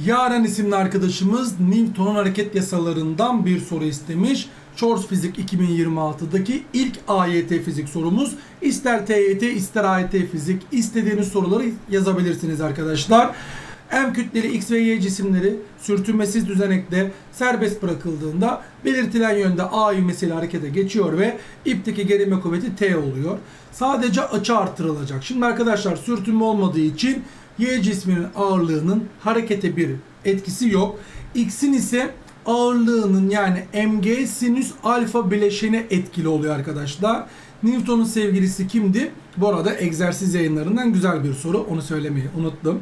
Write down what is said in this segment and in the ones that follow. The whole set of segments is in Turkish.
Yaren isimli arkadaşımız Newton'un hareket yasalarından bir soru istemiş. Shorts Fizik 2026'daki ilk AYT fizik sorumuz. İster TYT ister AYT fizik istediğiniz soruları yazabilirsiniz arkadaşlar. M kütleli X ve Y cisimleri sürtünmesiz düzenekte serbest bırakıldığında belirtilen yönde A ivmesiyle harekete geçiyor ve ipteki gerilme kuvveti T oluyor. Sadece açı artırılacak. Şimdi arkadaşlar sürtünme olmadığı için Y cisminin ağırlığının harekete bir etkisi yok. X'in ise ağırlığının yani mg sinüs alfa bileşeni etkili oluyor arkadaşlar. Newton'un sevgilisi kimdi? Bu arada egzersiz yayınlarından güzel bir soru. Onu söylemeyi unuttum.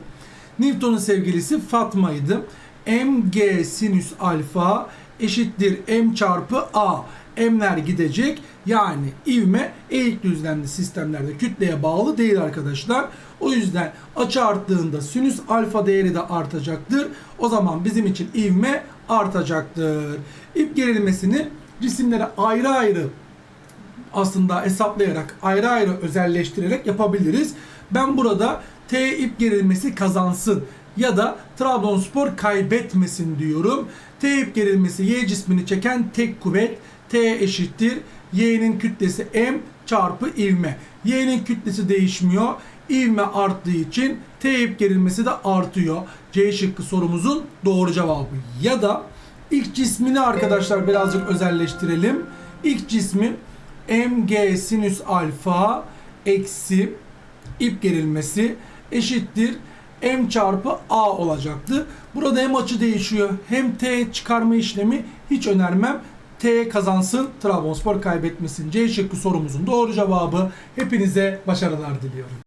Newton'un sevgilisi Fatma'ydı. mg sinüs alfa eşittir m çarpı a. M'ler gidecek. Yani ivme eğik düzlemli sistemlerde kütleye bağlı değil arkadaşlar. O yüzden açı arttığında sinüs alfa değeri de artacaktır. O zaman bizim için ivme artacaktır. İp gerilmesini cisimlere ayrı ayrı aslında hesaplayarak ayrı ayrı özelleştirerek yapabiliriz. Ben burada T ip gerilmesi kazansın ya da Trabzonspor kaybetmesin diyorum. T ip gerilmesi Y cismini çeken tek kuvvet T eşittir. Y'nin kütlesi M çarpı ivme. Y'nin kütlesi değişmiyor. İvme arttığı için T ip gerilmesi de artıyor. C şıkkı sorumuzun doğru cevabı. Ya da ilk cismini arkadaşlar birazcık özelleştirelim. İlk cismin mg sinüs alfa eksi ip gerilmesi eşittir m çarpı a olacaktı. Burada hem açı değişiyor hem t çıkarma işlemi hiç önermem. T kazansın, Trabzonspor kaybetmesin. C şıkkı sorumuzun doğru cevabı. Hepinize başarılar diliyorum.